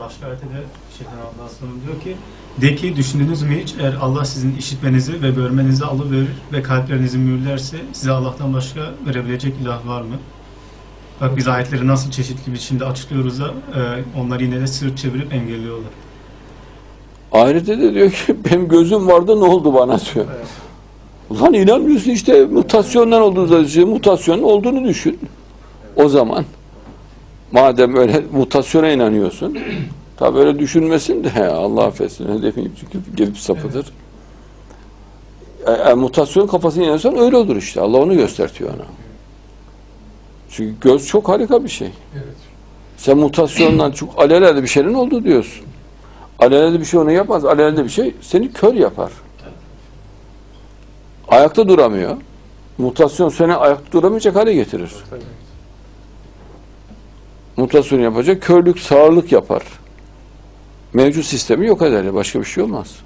başka ayette de şeytan Allah sonra diyor ki de ki düşündünüz mü hiç eğer Allah sizin işitmenizi ve görmenizi alıverir ve kalplerinizi mühürlerse size Allah'tan başka verebilecek ilah var mı? Bak biz ayetleri nasıl çeşitli biçimde açıklıyoruz da e, onlar yine de sırt çevirip engelliyorlar. Ahirette de diyor ki benim gözüm vardı ne oldu bana diyor. Evet. Ulan inanmıyorsun işte mutasyondan olduğunu da mutasyonun olduğunu düşün. O zaman madem öyle mutasyona inanıyorsun tabi öyle düşünmesin de he, Allah affetsin demeyeyim çünkü gelip sapıdır. E, e, mutasyon kafasına inanırsan öyle olur işte. Allah onu göstertiyor ona. Çünkü göz çok harika bir şey. Evet. Sen mutasyondan çok alelade bir şeyin oldu diyorsun. Alelade bir şey onu yapmaz. Alelade bir şey seni kör yapar. Ayakta duramıyor. Mutasyon seni ayakta duramayacak hale getirir. Mutasyon yapacak, körlük, sağırlık yapar. Mevcut sistemi yok eder. Başka bir şey olmaz.